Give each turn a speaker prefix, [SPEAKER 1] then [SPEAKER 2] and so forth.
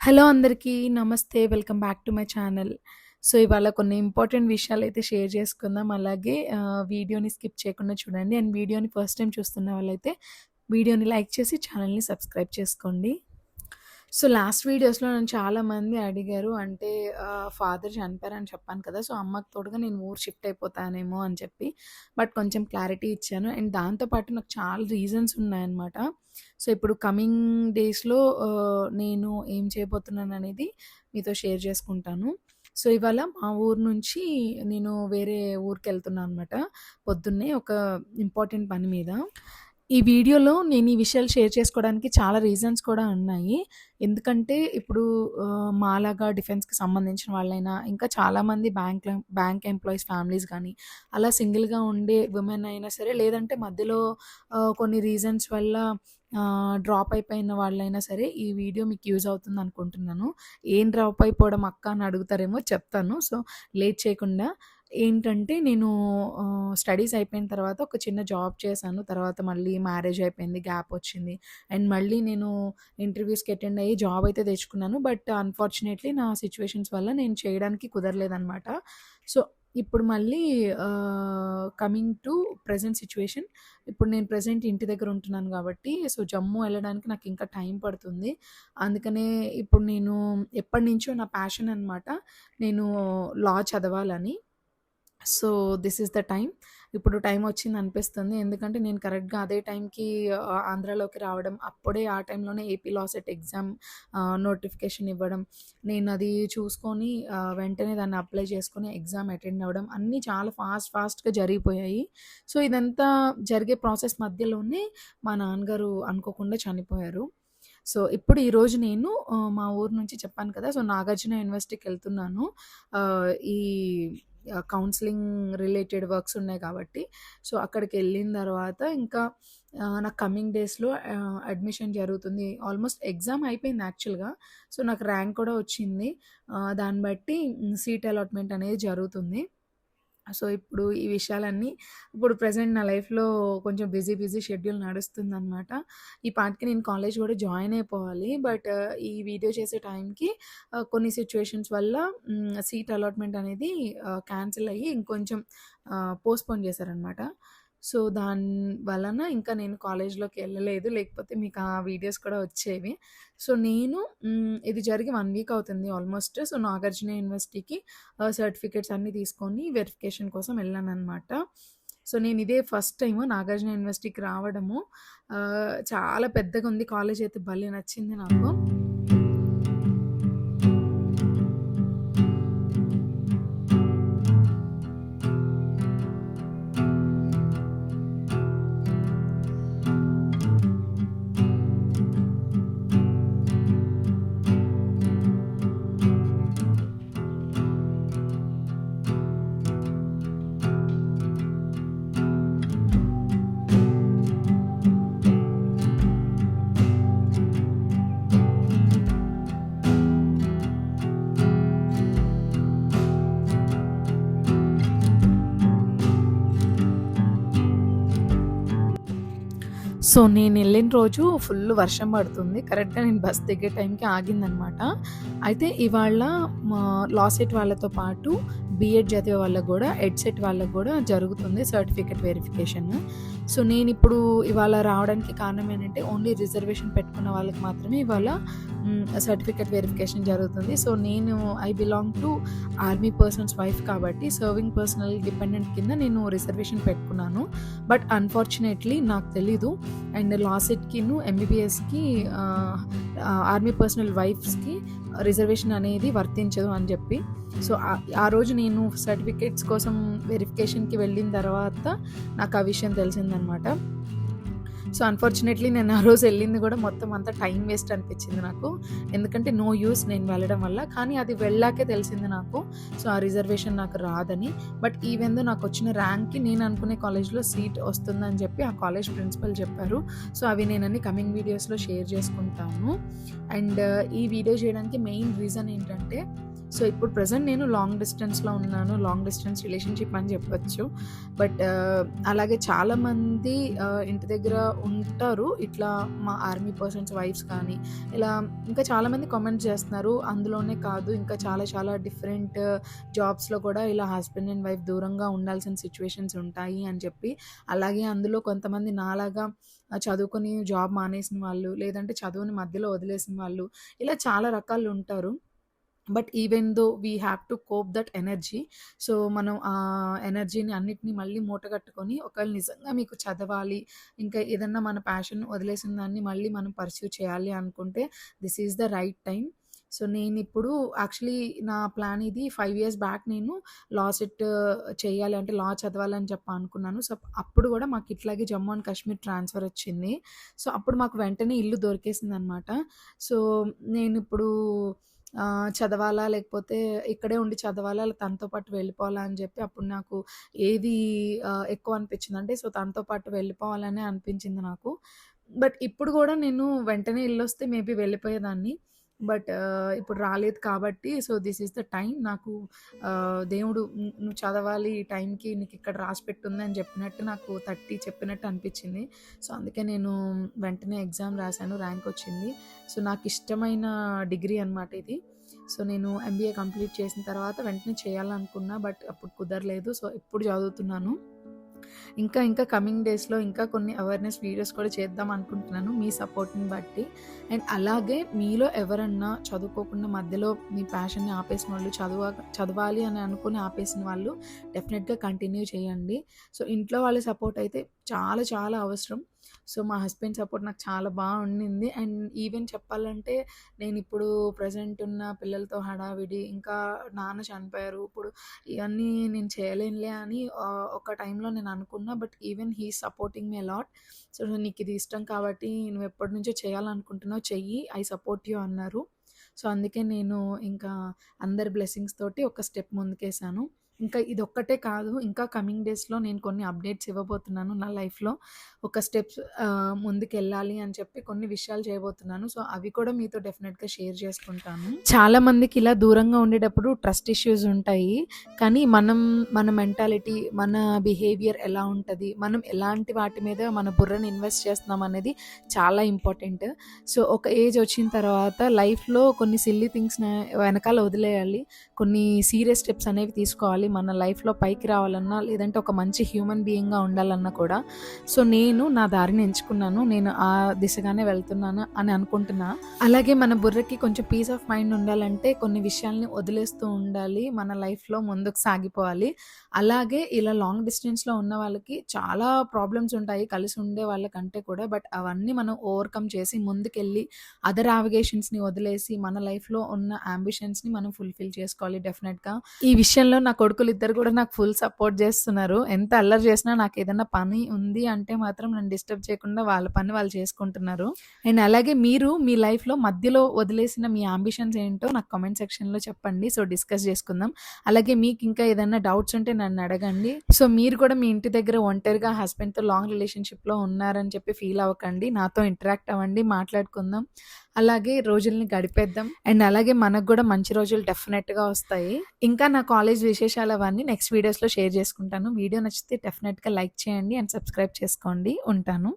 [SPEAKER 1] Hello అందరికీ namaste welcome back to my channel. So ఇవాళ కొన్ని ఇంపార్టెంట్ విషయాలు అయితే షేర్ చేసుకుందాం. అలాగే వీడియోని స్కిప్ చేయకుండా చూడండి. అండ్ వీడియోని ఫస్ట్ టైం చూస్తున్న వాళ్ళైతే వీడియోని లైక్ చేసి ఛానల్ని సబ్స్క్రైబ్ చేసుకోండి. సో లాస్ట్ వీడియోస్లో నన్ను చాలామంది అడిగారు అంటే ఫాదర్ చనిపోయారని చెప్పాను కదా సో అమ్మకి తోడుగా నేను ఊరు షిఫ్ట్ అయిపోతానేమో అని చెప్పి బట్ కొంచెం క్లారిటీ ఇచ్చాను. అండ్ దాంతోపాటు నాకు చాలా రీజన్స్ ఉన్నాయన్నమాట. సో ఇప్పుడు కమింగ్ డేస్లో నేను ఏం చేయబోతున్నాను అనేది మీతో షేర్ చేసుకుంటాను. సో ఇవాళ మా ఊరు నుంచి నేను వేరే ఊరికి వెళ్తున్నాను అనమాట పొద్దున్నే ఒక ఇంపార్టెంట్ పని మీద. ఈ వీడియోలో నేను ఈ విషయాలు షేర్ చేసుకోవడానికి చాలా రీజన్స్ కూడా ఉన్నాయి. ఎందుకంటే ఇప్పుడు మాలాగా డిఫెన్స్కి సంబంధించిన వాళ్ళైనా ఇంకా చాలామంది బ్యాంక్ బ్యాంక్ ఎంప్లాయీస్ ఫ్యామిలీస్ కానీ అలా సింగిల్గా ఉండే ఉమెన్ అయినా సరే లేదంటే మధ్యలో కొన్ని రీజన్స్ వల్ల డ్రాప్ అయిపోయిన వాళ్ళైనా సరే ఈ వీడియో మీకు యూజ్ అవుతుంది అనుకుంటున్నాను. ఏం డ్రాప్ అయిపోవడం అక్క అని అడుగుతారేమో చెప్తాను. సో లేట్ చేయకుండా ఏంటంటే నేను స్టడీస్ అయిపోయిన తర్వాత ఒక చిన్న జాబ్ చేశాను. తర్వాత మళ్ళీ మ్యారేజ్ అయిపోయింది గ్యాప్ వచ్చింది. అండ్ మళ్ళీ నేను ఇంటర్వ్యూస్కి అటెండ్ అయ్యి జాబ్ అయితే తెచ్చుకున్నాను. బట్ అన్ఫార్చునేట్లీ నా సిచ్యువేషన్స్ వల్ల నేను చేయడానికి కుదరలేదనమాట సో ఇప్పుడు మళ్ళీ కమింగ్ టు ప్రజెంట్ సిచ్యువేషన్. ఇప్పుడు నేను ప్రజెంట్ ఇంటి దగ్గర ఉంటున్నాను కాబట్టి సో జమ్మూ వెళ్ళడానికి నాకు ఇంకా టైం పడుతుంది. అందుకనే ఇప్పుడు నేను ఎప్పటి నుంచో నా ప్యాషన్ అనమాట నేను లా చదవాలని. So this is the time ఇప్పుడు టైం వచ్చింది అనిపిస్తుంది. ఎందుకంటే నేను కరెక్ట్గా అదే టైంకి ఆంధ్రాలోకి రావడం అప్పుడే ఆ టైంలోనే ఏపీ లాసెట్ ఎగ్జామ్ నోటిఫికేషన్ ఇవ్వడం నేను అది చూసుకొని వెంటనే దాన్ని అప్లై చేసుకొని ఎగ్జామ్ అటెండ్ అవ్వడం అన్నీ చాలా ఫాస్ట్ ఫాస్ట్గా జరిగిపోయాయి. సో ఇదంతా జరిగే ప్రాసెస్ మధ్యలోనే మా నాన్నగారు అనుకోకుండా చనిపోయారు. సో ఇప్పుడు ఈరోజు నేను మా ఊరు నుంచి చెప్పాను కదా సో నాగార్జున యూనివర్సిటీకి వెళ్తున్నాను. ఈ కౌన్సిలింగ్ రిలేటెడ్ వర్క్స్ ఉన్నాయి కాబట్టి. సో అక్కడికి వెళ్ళిన తర్వాత ఇంకా నాకు కమింగ్ డేస్లో అడ్మిషన్ జరుగుతుంది. ఆల్మోస్ట్ ఎగ్జామ్ అయిపోయింది యాక్చువల్గా. సో నాకు ర్యాంక్ కూడా వచ్చింది. దాన్ని బట్టి సీట్ అలాట్మెంట్ అనేది జరుగుతుంది. సో ఇప్పుడు ఈ విషయాలన్నీ ఇప్పుడు ప్రజెంట్ నా లైఫ్లో కొంచెం బిజీ బిజీ షెడ్యూల్ నడుస్తుంది అనమాట ఈ పాటికి నేను కాలేజ్ కూడా జాయిన్ అయిపోవాలి. బట్ ఈ వీడియో చేసే టైంకి కొన్ని సిచ్యువేషన్స్ వల్ల సీట్ అలాట్మెంట్ అనేది క్యాన్సిల్ అయ్యి ఇంకొంచెం పోస్ట్పోన్ చేశారనమాట సో దాని వలన ఇంకా నేను కాలేజ్లోకి వెళ్ళలేదు. లేకపోతే మీకు ఆ వీడియోస్ కూడా వచ్చేవి. సో నేను ఇది జరిగి వన్ వీక్ అవుతుంది ఆల్మోస్ట్. సో నాగార్జున యూనివర్సిటీకి సర్టిఫికేట్స్ అన్నీ తీసుకొని వెరిఫికేషన్ కోసం వెళ్ళాను అనమాట సో నేను ఇదే ఫస్ట్ టైం నాగార్జున యూనివర్సిటీకి రావడము. చాలా పెద్దగా ఉంది కాలేజ్ అయితే భలే నచ్చింది నాకు. సో నేను వెళ్ళిన రోజు ఫుల్ వర్షం పడుతుంది. కరెక్ట్గా నేను బస్ దిగే టైంకి ఆగిందనమాట. అయితే ఇవాళ మా వాళ్ళతో పాటు బీఎడ్ చదివే వాళ్ళకు కూడా ఎడ్సెట్ వాళ్ళకు కూడా జరుగుతుంది సర్టిఫికేట్ వెరిఫికేషన్ సో నేను ఇప్పుడు ఇవాళ రావడానికి కారణం ఏంటంటే ఓన్లీ రిజర్వేషన్ పెట్టుకున్న వాళ్ళకి మాత్రమే ఇవాళ సర్టిఫికేట్ వెరిఫికేషన్ జరుగుతుంది. సో నేను I belong to army persons wife కాబట్టి సర్వింగ్ పర్సనల్ డిపెండెంట్ కింద నేను రిజర్వేషన్ పెట్టుకున్నాను. బట్ అన్ఫార్చునేట్లీ నాకు తెలీదు. అండ్ లాసెట్కిను ఎంబీబీఎస్కి ఆర్మీ పర్సనల్ వైఫ్స్కి రిజర్వేషన్ అనేది వర్తించదు అని చెప్పి. సో ఆ- రోజు నేను సర్టిఫికేట్స్ కోసం వెరిఫికేషన్కి వెళ్ళిన తర్వాత నాకు ఆ విషయం తెలిసిందనమాట. సో అన్ఫార్చునేట్లీ నేను ఆ రోజు వెళ్ళింది కూడా మొత్తం అంతా టైం వేస్ట్ అనిపించింది నాకు. ఎందుకంటే నో యూస్ నేను వెళ్ళడం వల్ల. కానీ అది వెళ్ళాకే తెలిసింది నాకు. సో ఆ రిజర్వేషన్ నాకు రాదని. బట్ ఈవెన్ నాకు వచ్చిన ర్యాంక్కి నేను అనుకునే కాలేజ్లో సీట్ వస్తుందని చెప్పి ఆ కాలేజ్ ప్రిన్సిపల్ చెప్పారు. సో అవి నేను అన్ని కమింగ్ వీడియోస్లో షేర్ చేసుకుంటాను. అండ్ ఈ వీడియో చేయడానికి మెయిన్ రీజన్ ఏంటంటే సో ఇప్పుడు ప్రజెంట్ నేను లాంగ్ డిస్టెన్స్‌లో ఉన్నాను. లాంగ్ డిస్టెన్స్ రిలేషన్‌షిప్ అని చెప్పచ్చు బట్ అలాగే చాలామంది ఇంటి దగ్గర ఉంటారు. ఇట్లా మా ఆర్మీ పర్సన్స్ వైఫ్స్ కానీ, ఇలా ఇంకా చాలామంది కామెంట్స్ చేస్తున్నారు. అందులోనే కాదు ఇంకా చాలా చాలా డిఫరెంట్ జాబ్స్‌లో కూడా ఇలా హస్బెండ్ అండ్ వైఫ్ దూరంగా ఉండాల్సిన సిచ్యువేషన్స్ ఉంటాయి అని చెప్పి. అలాగే అందులో కొంతమంది నాలాగా చదువుకొని జాబ్ మానేసిన వాళ్ళు, లేదంటే చదువుని మధ్యలో వదిలేసిన వాళ్ళు, ఇలా చాలా రకాలు ఉంటారు. But even though we have to cope that energy. So, మనం ఆ ఎనర్జీని అన్నిటిని మళ్ళీ మూటగట్టుకొని ఒకవేళ నిజంగా మీకు చదవాలి, ఇంకా ఏదన్నా మన ప్యాషన్ వదిలేసిన దాన్ని మళ్ళీ మనం పర్స్యూ చేయాలి అనుకుంటే this is the right time so, నేను ఇప్పుడు యాక్చువల్లీ నా ప్లాన్ ఇది ఫైవ్ ఇయర్స్ బ్యాక్ నేను లా సెట్ చేయాలి అంటే లా చదవాలని చెప్పి అనుకున్నాను. సో, అప్పుడు కూడా మాకు ఇట్లాగే జమ్మూ అండ్ కాశ్మీర్ ట్రాన్స్‌ఫర్ వచ్చింది. సో, అప్పుడు మాకు వెంటనే ఇల్లు దొరికేసింది అనమాట సో, నేను ఇప్పుడు చదవాలా లేకపోతే ఇక్కడే ఉండి చదవాలా తనతో పాటు వెళ్ళిపోవాలా అని చెప్పి అప్పుడు నాకు ఏది ఎక్కువ ఎక్కువ అనిపించిందంటే సో, తనతో పాటు వెళ్ళిపోవాలనే అనిపించింది నాకు. బట్ ఇప్పుడు కూడా నేను వెంటనే ఇల్లు వస్తే మేబీ వెళ్ళిపోయేదాన్ని. బట్ ఇప్పుడు రాలేదు కాబట్టి so, this is the time నాకు దేవుడు నువ్వు చదవాలి ఈ టైంకి రాసి పెట్టుంది అని చెప్పినట్టు నాకు 30 చెప్పినట్టు అనిపించింది. సో, అందుకే నేను వెంటనే ఎగ్జామ్ రాసాను. ర్యాంక్ వచ్చింది. సో, నాకు ఇష్టమైన డిగ్రీ అనమాట ఇది. సో, నేను ఎంబీఏ కంప్లీట్ చేసిన తర్వాత వెంటనే చేయాలనుకున్నా. బట్ అప్పుడు కుదరలేదు. సో, ఇప్పుడు చదువుతున్నాను. ఇంకా ఇంకా కమింగ్ డేస్‌లో ఇంకా కొన్ని అవేర్‌నెస్ వీడియోస్ కూడా చేద్దాం అనుకుంటున్నాను మీ సపోర్ట్‌ని బట్టి. అండ్ అలాగే మీలో ఎవరన్నా చదువుకోకుండా మధ్యలో మీ ప్యాషన్‌ని ఆపేసిన వాళ్ళు చదువ చదవాలి అని అనుకుని ఆపేసిన వాళ్ళు డెఫినెట్గా కంటిన్యూ చేయండి. సో, ఇంట్లో వాళ్ళ సపోర్ట్ అయితే చాలా చాలా అవసరం. సో, మా హస్బెండ్ సపోర్ట్ నాకు చాలా బాగా ఉండింది. అండ్ ఈవెన్ చెప్పాలంటే నేను ఇప్పుడు ప్రజెంట్ ఉన్న పిల్లలతో హడావిడి, ఇంకా నాన్న చనిపోయారు. ఇప్పుడు ఇవన్నీ నేను చేయలేనులే అని ఒక టైంలో నేను అనుకున్నా. But even he supporting me lot. So, ఇది ఇష్టం కాబట్టి నువ్వు ఎప్పటి నుంచో చేయాలనుకుంటున్నావు చెయ్యి. ఐ సపోర్ట్ యూ అన్నారు. సో, అందుకే నేను ఇంకా అందరి బ్లెస్సింగ్స్ తోటి ఒక స్టెప్ ముందుకేసాను. ఇంకా ఇదొక్కటే కాదు ఇంకా కమింగ్ డేస్‌లో నేను కొన్ని అప్డేట్స్ ఇవ్వబోతున్నాను నా లైఫ్‌లో. ఒక స్టెప్స్ ముందుకు ముందుకెళ్ళాలి అని చెప్పి కొన్ని విషయాలు చేయబోతున్నాను. సో, అవి కూడా మీతో డెఫినెట్గా షేర్ చేసుకుంటాను. చాలా మందికి ఇలా దూరంగా ఉండేటప్పుడు ట్రస్ట్ ఇష్యూస్ ఉంటాయి. కానీ మనం మన మెంటాలిటీ, మన బిహేవియర్ ఎలా ఉంటుంది మనం ఎలాంటి వాటి మీద మన బుర్రని ఇన్వెస్ట్ చేస్తున్నాం అనేది చాలా ఇంపార్టెంట్. సో, ఒక ఏజ్ వచ్చిన తర్వాత లైఫ్‌లో కొన్ని సిల్లీ థింగ్స్‌ని వెనకాల వదిలేయాలి. కొన్ని సీరియస్ స్టెప్స్ అనేవి తీసుకోవాలి. మన లైఫ్‌లో పైకి రావాలన్నా, లేదంటే ఒక మంచి హ్యూమన్ బీయింగ్‌గా ఉండాలన్నా కూడా. సో, నేను నా దారిని ఎంచుకున్నాను. నేను ఆ దిశగానే వెళ్తున్నాను అని అనుకుంటున్నా. అలాగే మన బుర్రకి కొంచెం పీస్ ఆఫ్ మైండ్ ఉండాలంటే కొన్ని విషయాల్ని వదిలేస్తూ ఉండాలి. మన లైఫ్‌లో ముందుకు సాగిపోవాలి. అలాగే ఇలా లాంగ్ డిస్టెన్స్‌లో ఉన్న వాళ్ళకి చాలా ప్రాబ్లమ్స్ ఉంటాయి కలిసి ఉండే వాళ్ళకంటే కూడా. బట్ అవన్నీ మనం ఓవర్‌కమ్ చేసి ముందుకెళ్ళి అదర్ నావిగేషన్స్‌ని వదిలేసి మన లైఫ్‌లో ఉన్న అంబిషన్స్ని మనం ఫుల్‌ఫిల్ చేసుకోవాలి డెఫినెట్గా ఈ విషయంలో నా కొడుకులిద్దరు కూడా నాకు ఫుల్ సపోర్ట్ చేస్తున్నారు. ఎంత అల్లరి చేసినా నాకు ఏదైనా పని ఉంది అంటే మాత్రం నన్ను డిస్టర్బ్ చేయకుండా వాళ్ళ పని వాళ్ళు చేసుకుంటున్నారు. అండ్ అలాగే మీరు మీ లైఫ్‌లో మధ్యలో వదిలేసిన మీ ఆంబిషన్స్ ఏంటో నాకు కామెంట్ సెక్షన్‌లో చెప్పండి. సో, డిస్కస్ చేసుకుందాం. అలాగే మీకు ఇంకా ఏదైనా డౌట్స్ ఉంటే నన్ను అడగండి. సో, మీరు కూడా మీ ఇంటి దగ్గర ఒంటరిగా హస్బెండ్‌తో లాంగ్ రిలేషన్‌షిప్‌లో ఉన్నారని చెప్పి ఫీల్ అవ్వకండి. నాతో ఇంటరాక్ట్ అవ్వండి. మాట్లాడుకుందాం. అలాగే రోజుల్ని గడిపేద్దాం. అండ్ అలాగే మనకు కూడా మంచి రోజులు డెఫినెట్‌గా వస్తాయి. ఇంకా నా కాలేజ్ విశేషాలు అవన్నీ నెక్స్ట్ వీడియోస్‌లో షేర్ చేసుకుంటాను. వీడియో నచ్చితే డెఫినెట్‌గా లైక్ చేయండి అండ్ సబ్స్క్రైబ్ చేసుకోండి. ఉంటాను.